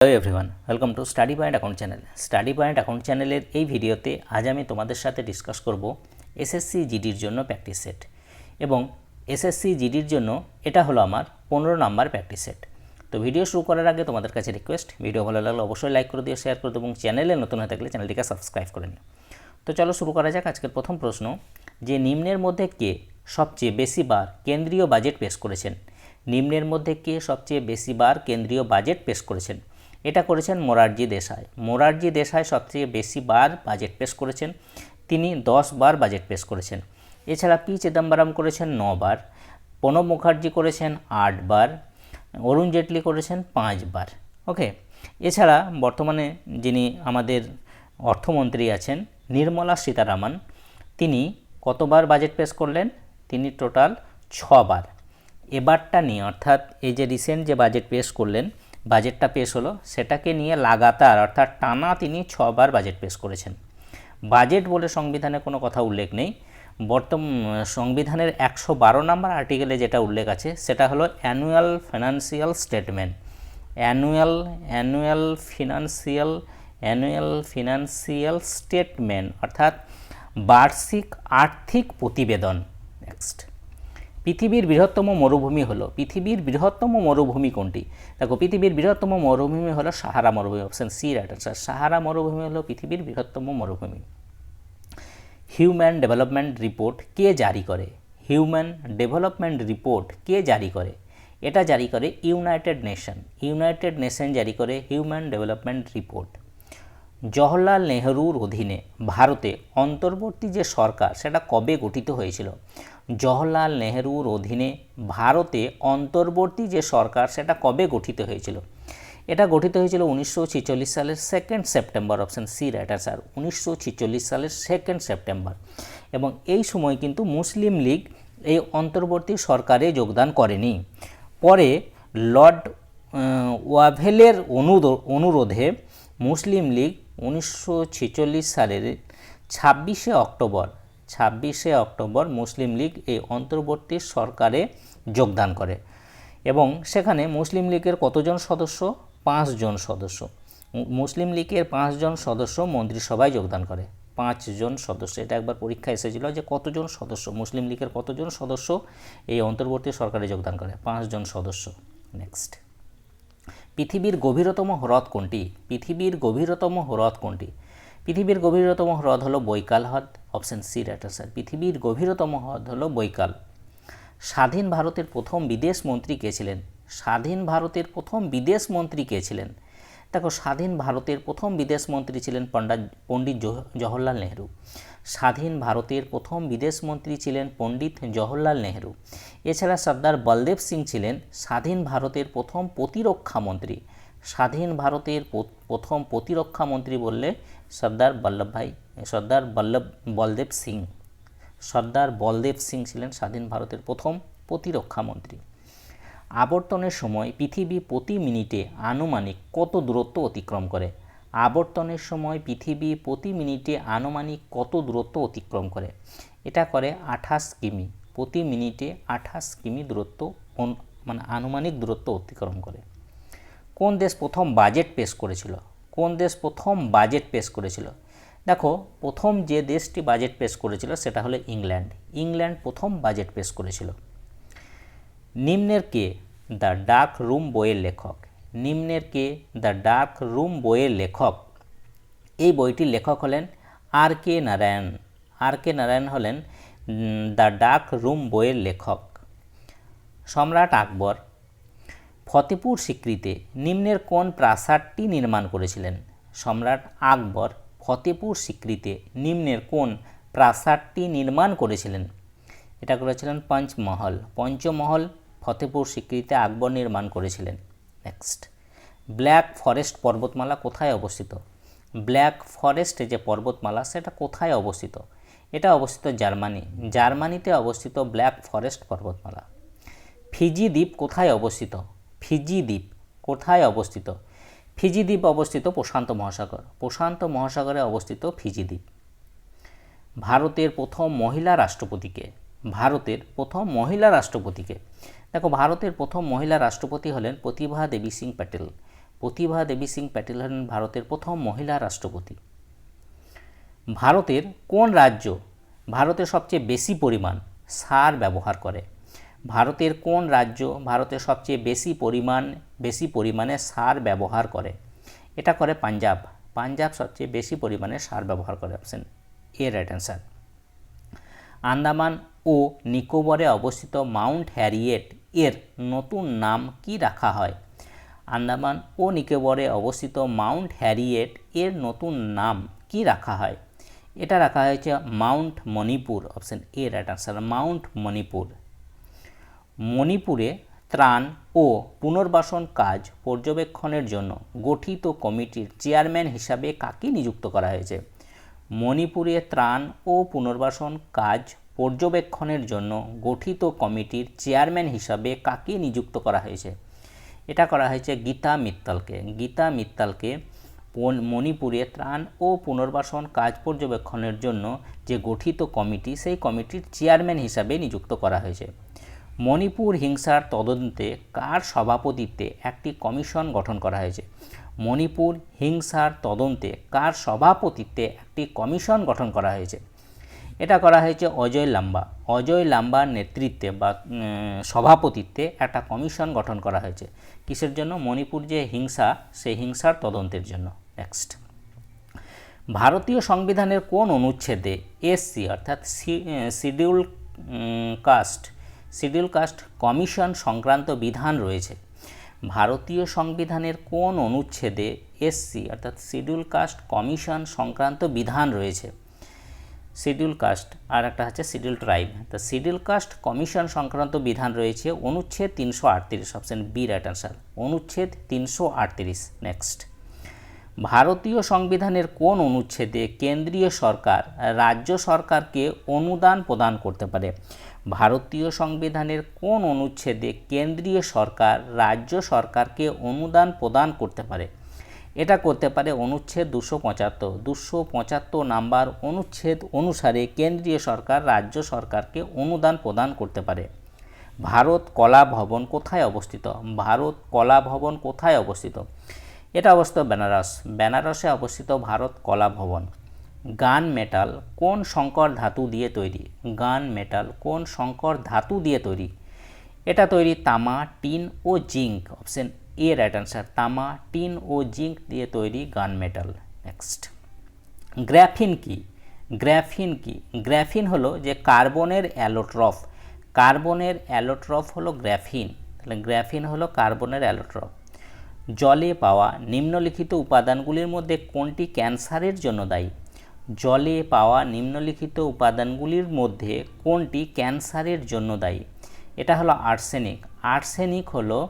Hello everyone welcome to study point account channel study point account চ্যানেলের এই ভিডিওতে আজ আমি তোমাদের সাথে ডিসকাস করব এসএসসি জিডির জন্য প্র্যাকটিস সেট এবং এসএসসি জিডির জন্য এটা হলো আমার পনেরো নাম্বার প্র্যাকটিস সেট তো ভিডিও শুরু করার আগে তোমাদের কাছে রিকোয়েস্ট ভিডিও ভালো লাগলে অবশ্যই লাইক করে দিও শেয়ার করে দিও এবং চ্যানেলে নতুন হয়ে থাকলে চ্যানেলটিকে সাবস্ক্রাইব করে নিও। তো চলো শুরু করা যাক আজকের প্রথম প্রশ্ন, যে নিম্নের মধ্যে কে সবচেয়ে বেশি বার কেন্দ্রীয় বাজেট পেশ করেছেন? নিম্নের মধ্যে কে সবচেয়ে বেশি বার কেন্দ্রীয় বাজেট পেশ করেছেন? এটা করেছেন মোরারজি দেশাই। মোরারজি দেশাই সবচেয়ে বেশি বার বাজেট পেশ করেছেন। তিনি দশ বার বাজেট পেশ করেছেন। এছাড়া পি চিদম্বরম করেছেন বার, প্রণব মুখার্জি করেছেন আটবার অরুণ জেটলি করেছেন পাঁচবার ওকে? এছাড়া বর্তমানে যিনি আমাদের অর্থমন্ত্রী আছেন নির্মলা সীতারামন, তিনি কতবার বাজেট পেশ করলেন? তিনি টোটাল ছবার এবারটা নিয়ে অর্থাৎ এই যে রিসেন্ট যে বাজেট পেশ করলেন বাজেটটা পেশ হলো, সেটাকে নিয়ে লাগাতার, অর্থাৎ টানা তিনি ছবার বাজেট পেশ করেছেন। বাজেট বলে সংবিধানে কোনো কথা উল্লেখ নেই। বর্তমান সংবিধানের একশো বারো নম্বর আর্টিকেলে যেটা উল্লেখ আছে, সেটা হলো annual financial statement. Annual annual financial annual financial statement, অর্থাৎ বার্ষিক আর্থিক প্রতিবেদন। নেক্সট পৃথিবীর বৃহত্তম মরুভূমি হলো, পৃথিবীর বৃহত্তম মরুভূমি কোনটি? দেখো, পৃথিবীর বৃহত্তম মরুভূমি হলো সাহারা মরুভূমি option C right answer Sahara মরুভূমি হলো পৃথিবীর বৃহত্তম মরুভূমি। হিউম্যান ডেভেলপমেন্ট রিপোর্ট কে জারি করে? হিউম্যান ডেভেলপমেন্ট রিপোর্ট কে জারি করে? এটা জারি করে ইউনাইটেড নেশন ইউনাইটেড নেশন জারি করে হিউম্যান ডেভেলপমেন্ট রিপোর্ট জওহরলাল নেহরুর অধীনে ভারতে অন্তর্বর্তী যে সরকার, সেটা কবে গঠিত হয়েছিল? জওহরলাল নেহরুর অধীনে ভারতে অন্তর্বর্তী যে সরকার, সেটা কবে গঠিত হয়েছিল? এটা গঠিত হয়েছিল উনিশশো ছেচল্লিশ সালের second September option C right answer sir. উনিশশো ছেচল্লিশ সালের সেকেন্ড সেপ্টেম্বর এবং এই সময় কিন্তু মুসলিম লীগ এই অন্তর্বর্তী সরকারে যোগদান করেনি। পরে লর্ড ওয়াভেলের অনুরোধে মুসলিম লীগ উনিশশো ছেচল্লিশ সালের ছাব্বিশে অক্টোবর ছাব্বিশে অক্টোবর মুসলিম লীগ এই অন্তর্বর্তী সরকারে যোগদান করে এবং সেখানে মুসলিম লীগের কতজন সদস্য? পাঁচজন সদস্য। মুসলিম লীগের পাঁচজন সদস্য মন্ত্রিসভায় যোগদান করে। পাঁচজন সদস্য। এটা একবার পরীক্ষা এসেছিল যে কতজন সদস্য, মুসলিম লীগের কতজন সদস্য এই অন্তর্বর্তী সরকারে যোগদান করে। পাঁচজন সদস্য। নেক্সট। পৃথিবীর গভীরতম হ্রদ কোনটি? পৃথিবীর গভীরতম হ্রদ কোনটি? পৃথিবীর গভীরতম হ্রদ হলো বৈকাল হ্রদ অপশন সি স্যার পৃথিবীর গভীরতম হ্রদ হলো বৈকাল। স্বাধীন ভারতের প্রথম বিদেশ মন্ত্রী কে ছিলেন? স্বাধীন ভারতের প্রথম বিদেশ মন্ত্রী কে ছিলেন? দেখো, স্বাধীন ভারতের প্রথম বিদেশ মন্ত্রী ছিলেন পণ্ডা পণ্ডিত জওহরলাল নেহরু। স্বাধীন ভারতের প্রথম বিদেশ মন্ত্রী ছিলেন পণ্ডিত জওহরলাল নেহরু। এছাড়া সর্দার বলদেব সিং ছিলেন স্বাধীন ভারতের প্রথম প্রতিরক্ষা মন্ত্রী। স্বাধীন ভারতের প্রথম প্রতিরক্ষা মন্ত্রী বললে সর্দার বল্লভভাই সর্দার বল্লভ, বলদেব সিং। সর্দার বলদেব সিং ছিলেন স্বাধীন ভারতের প্রথম প্রতিরক্ষা মন্ত্রী। আবর্তনের সময় পৃথিবী প্রতি মিনিটে আনুমানিক কত দূরত্ব অতিক্রম করে? আবর্তনের সময় পৃথিবী প্রতি মিনিটে আনুমানিক কত দূরত্ব অতিক্রম করে? এটা করে আঠাশ কিমি। প্রতি মিনিটে আঠাশ কিমি দূরত্ব মানে আনুমানিক দূরত্ব অতিক্রম করে। কোন দেশ প্রথম বাজেট পেশ করেছিল? কোন দেশ প্রথম বাজেট পেশ করেছিল? দেখো, প্রথম যে দেশটি বাজেট পেশ করেছিল সেটা হলো ইংল্যান্ড। ইংল্যান্ড প্রথম বাজেট পেশ করেছিল। নিম্নের কে? দ্য ডার্ক রুম বইয়ের লেখক। নিম্নের কে? দ্য ডার্ক রুম বইয়ের লেখক। এই বইটির লেখক হলেন আর কে নারায়ণ। আর কে নারায়ণ হলেন দ্য ডার্ক রুম বইয়ের লেখক। সম্রাট আকবর ফতেপুর স্বীকৃতে নিম্নের কোন প্রাসাদটি নির্মাণ করেছিলেন? সম্রাট আকবর, ফতেপুর স্বীকৃতে নিম্নের কোন প্রাসাদটি নির্মাণ করেছিলেন? এটা করেছিলেন পঞ্চমহল। পঞ্চমহল ফতেপুর স্বীকৃতিতে আকবর নির্মাণ করেছিলেন। নেক্সট ব্ল্যাক ফরেস্ট পর্বতমালা কোথায় অবস্থিত? ব্ল্যাক ফরেস্ট যে পর্বতমালা, সেটা কোথায় অবস্থিত? এটা অবস্থিত জার্মানি। জার্মানিতে অবস্থিত ব্ল্যাক ফরেস্ট পর্বতমালা। ফিজি দ্বীপ কোথায় অবস্থিত? ফিজি দ্বীপ কোথায় অবস্থিত? ফিজি দ্বীপ অবস্থিত প্রশান্ত মহাসাগর। প্রশান্ত মহাসাগরে অবস্থিত ফিজি দ্বীপ ভারতের প্রথম মহিলা রাষ্ট্রপতিকে। ভারতের প্রথম মহিলা রাষ্ট্রপতিকে। দেখো, ভারতের প্রথম মহিলা রাষ্ট্রপতি হলেন প্রতিভা দেবী সিং প্যাটেল। প্রতিভা দেবী সিং প্যাটেল হলেন ভারতের প্রথম মহিলা রাষ্ট্রপতি। ভারতের কোন রাজ্য ভারতের সবচেয়ে বেশি পরিমাণ সার ব্যবহার করে? ভারতের কোন রাজ্য ভারতের সবচেয়ে বেশি পরিমাণ, বেশি পরিমাণে সার ব্যবহার করে? এটা করে পাঞ্জাব। পাঞ্জাব সবচেয়ে বেশি পরিমাণে সার ব্যবহার করে option A right answer Andaman ও নিকোবরে অবস্থিত মাউন্ট হ্যারিয়েট এর নতুন নাম কি রাখা হয়? আন্দামান ও নিকোবরে অবস্থিত মাউন্ট হ্যারিয়েট এর নতুন নাম কি রাখা হয়? এটা রাখা হয়েছে Mount Manipur option A right answer Mount Manipur. মণিপুরে ত্রাণ ও পুনর্বাসন কাজ পর্যবেক্ষণের জন্য গঠিত কমিটির চেয়ারম্যান হিসাবে কাকে নিযুক্ত করা হয়েছে? মণিপুরে ত্রাণ ও পুনর্বাসন কাজ পর্যবেক্ষণের জন্য গঠিত কমিটির চেয়ারম্যান হিসাবে কাকে নিযুক্ত করা হয়েছে? এটা করা হয়েছে গীতা মিত্তালকে। গীতা মিত্তালকে মণিপুরে ত্রাণ ও পুনর্বাসন কাজ পর্যবেক্ষণের জন্য যে গঠিত কমিটি, সেই কমিটির চেয়ারম্যান হিসাবে নিযুক্ত করা হয়েছে। মণিপুর হিংসার তদন্তে কার সভাপতিত্বে একটি কমিশন গঠন করা হয়েছে? মণিপুর হিংসার তদন্তে কার সভাপতিত্বে একটি কমিশন গঠন করা হয়েছে? এটা করা হয়েছে অজয় লাম্বা। অজয় লাম্বার নেতৃত্বে বা সভাপতিত্বে একটা কমিশন গঠন করা হয়েছে। কিসের জন্য? মণিপুর যে হিংসা, সেই হিংসার তদন্তের জন্য। নেক্সট ভারতীয় সংবিধানের কোন অনুচ্ছেদে এসসি, অর্থাৎ schedule caste schedule caste commission সংক্রান্ত বিধান রয়েছে। ভারতীয় সংবিধানের কোন অনুচ্ছেদে এসসি অর্থাৎ শিডিউল কাস্ট কমিশন সংক্রান্ত বিধান রয়েছে। শিডিউল কাস্ট, আর একটা হচ্ছে শিডিউল ট্রাইব। তা শিডিউল কাস্ট কমিশন সংক্রান্ত বিধান রয়েছে অনুচ্ছেদ তিনশো আটত্রিশ, অপশন বি রাইট অনুচ্ছেদ তিনশো আটত্রিশ নেক্সট ভারতীয় সংবিধানের কোন অনুচ্ছেদে কেন্দ্রীয় সরকার রাজ্য সরকারকে অনুদান প্রদান করতে পারে? ভারতীয় সংবিধানের কোন অনুচ্ছেদে কেন্দ্রীয় সরকার রাজ্য সরকারকে অনুদান প্রদান করতে পারে? এটা করতে পারে অনুচ্ছেদ দুশো পঁচাত্তর। দুশো পঁচাত্তর নাম্বার অনুচ্ছেদ অনুসারে কেন্দ্রীয় সরকার রাজ্য সরকারকে অনুদান প্রদান করতে পারে। ভারত কলা ভবন কোথায় অবস্থিত? ভারত কলা ভবন কোথায় অবস্থিত? এটা অবস্থিত বেনারস। বেনারসে অবস্থিত ভারত কলা ভবন। গান মেটাল কোন সংকর ধাতু দিয়ে তৈরি? গান মেটাল কোন সংকর ধাতু দিয়ে তৈরি? এটা তৈরি তামা, tin O zinc. Option A right answer তামা, টিন ও জিঙ্ক দিয়ে তৈরি গান মেটাল। নেক্সট গ্র্যাফিন কি? গ্র্যাফিন কি? গ্র্যাফিন হলো যে কার্বনের অ্যালোট্রফ। কার্বনের অ্যালোট্রফ হলো গ্র্যাফিন। তাহলে গ্র্যাফিন হলো কার্বনের অ্যালোট্রফ। জলে পাওয়া নিম্নলিখিত উপাদানগুলির মধ্যে কোনটি ক্যান্সারের জন্য দায়ী? জলে পাওয়া নিম্নলিখিত উপাদানগুলির মধ্যে কোনটি ক্যান্সারের জন্য দায়ী? এটা হলো আর্সেনিক। আর্সেনিক হলো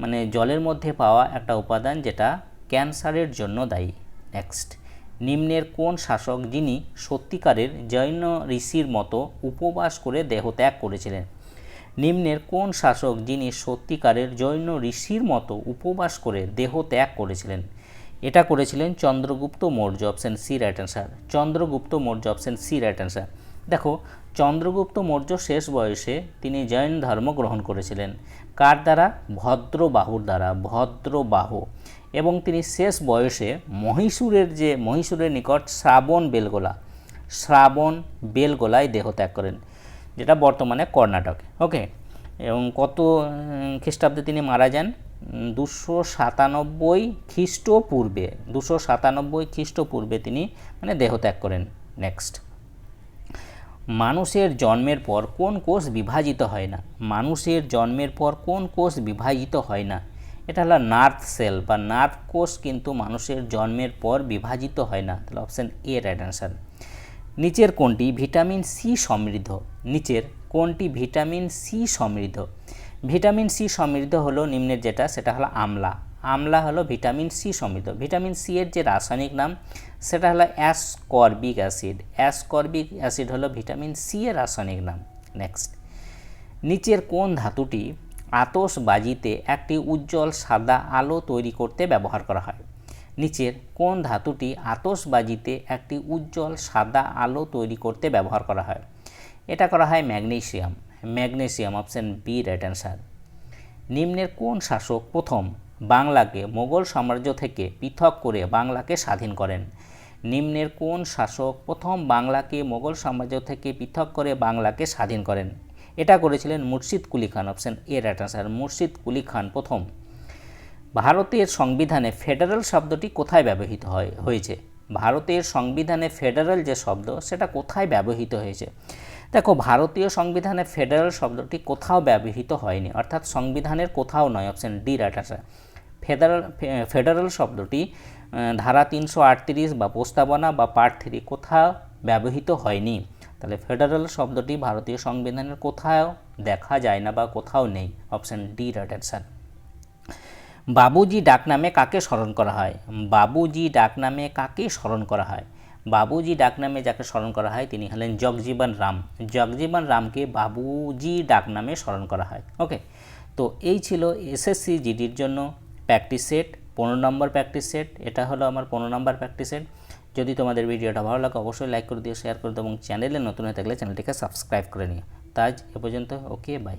মানে জলের মধ্যে পাওয়া একটা উপাদান যেটা ক্যান্সারের জন্য দায়ী। নেক্সট নিম্নের কোন শাসক যিনি সত্যিকারের জৈন ঋষির মতো উপবাস করে দেহত্যাগ করেছিলেন? নিম্নের কোন শাসক যিনি সত্যিকারের জৈন ঋষির মতো উপবাস করে দেহ ত্যাগ করেছিলেন? এটা করেছিলেন Chandragupta Maurya option C right answer Chandragupta Maurya option C right answer দেখো, চন্দ্রগুপ্ত মৌর্য শেষ বয়সে তিনি জৈন ধর্ম গ্রহণ করেছিলেন। কার দ্বারা? ভদ্রবাহুর দ্বারা, ভদ্রবাহু। এবং তিনি শেষ বয়সে মহীশূরের যে, মহীশূরের নিকট শ্রাবণ বেলগোলা, শ্রাবণ বেলগোলায় দেহত্যাগ করেন। যেটা বর্তমানে কর্ণাটকে ওকে এবং কত খ্রিস্টাব্দে তিনি মারা যান? দুশো সাতানব্বই খ্রিস্টপূর্বে, দুশো সাতানব্বই খ্রিস্টপূর্বে তিনি মানে দেহত্যাগ করেন। নেক্সট মানুষের জন্মের পর কোন কোষ বিভাজিত হয় না? মানুষের জন্মের পর কোন কোষ বিভাজিত হয় না? এটা হলো নার্থ সেল বা নার্থ কোষ কিন্তু মানুষের জন্মের পর বিভাজিত হয় না। তাহলে অপশান এ রাইট অ্যান্সার নিচের কোনটি ভিটামিন সি সমৃদ্ধ, নিচের কোনটি ভিটামিন সি সমৃদ্ধ। ভিটামিন সি সমৃদ্ধ হলো নিম্নের যেটা, সেটা হলো আমলা। আমলা হলো ভিটামিন সি সমৃদ্ধ। ভিটামিন সি এর যে রাসায়নিক নাম, সেটা হলো অ্যাসকর্বিক অ্যাসিড। অ্যাসকর্বিক অ্যাসিড হলো ভিটামিন সি এর রাসায়নিক নাম। নেক্সট নিচের কোন ধাতুটি আতশবাজিতে একটি উজ্জ্বল সাদা আলো তৈরি করতে ব্যবহার করা হয়। নিচের কোন ধাতুটি আতসবাজিতে একটি উজ্জ্বল সাদা আলো তৈরি করতে ব্যবহার করা হয়? এটা করা হয় magnesium. Magnesium option B right answer নিম্নের কোন শাসক প্রথম বাংলাকে মোগল সাম্রাজ্য থেকে পৃথক করে বাংলাকে স্বাধীন করেন? নিম্নের কোন শাসক প্রথম বাংলাকে মোগল সাম্রাজ্য থেকে পৃথক করে বাংলাকে স্বাধীন করেন? এটা করেছিলেন Murshid Quli Khan option A right answer Murshid Quli Khan প্রথম ভারতের সংবিধানে ফেডারেল শব্দটি কোথায় ব্যবহৃত হয়, হয়েছে। ভারতের সংবিধানে ফেডারেল যে শব্দ, সেটা কোথায় ব্যবহৃত হয়েছে? দেখো, ভারতীয় সংবিধানে ফেডারেল শব্দটি কোথাও ব্যবহৃত হয়নি, অর্থাৎ সংবিধানের কোথাও নয় option D right answer federal federal শব্দটি ধারা তিনশো আটত্রিশ বা প্রস্তাবনা বা পার্ট থ্রি কোথাও ব্যবহৃত হয়নি। তাহলে ফেডারেল শব্দটি ভারতীয় সংবিধানের কোথাও দেখা যায় না বা কোথাও নেই option D right answer Babuji ডাকনামে কাকে স্মরণ করা হয়? বাবুজি ডাকনামে কাকে স্মরণ করা হয়? বাবুজি ডাকনামে যাকে স্মরণ করা হয়, তিনি হলেন জগজীবন রাম। জগজীবন রামকে বাবুজি ডাকনামে স্মরণ করা হয়। ওকে তো এই ছিল এসএসসি জিডির জন্য প্র্যাকটিস সেট পনেরো নম্বর প্র্যাকটিস সেট এটা হলো আমার পনেরো নম্বর প্র্যাকটিস সেট যদি তোমাদের ভিডিওটা ভালো লাগে, অবশ্যই লাইক করে দিও শেয়ার করে দিও এবং চ্যানেলে নতুন হয়ে থাকলে চ্যানেলটিকে সাবস্ক্রাইব করে নিও। তাজ এ পর্যন্ত ওকে বাই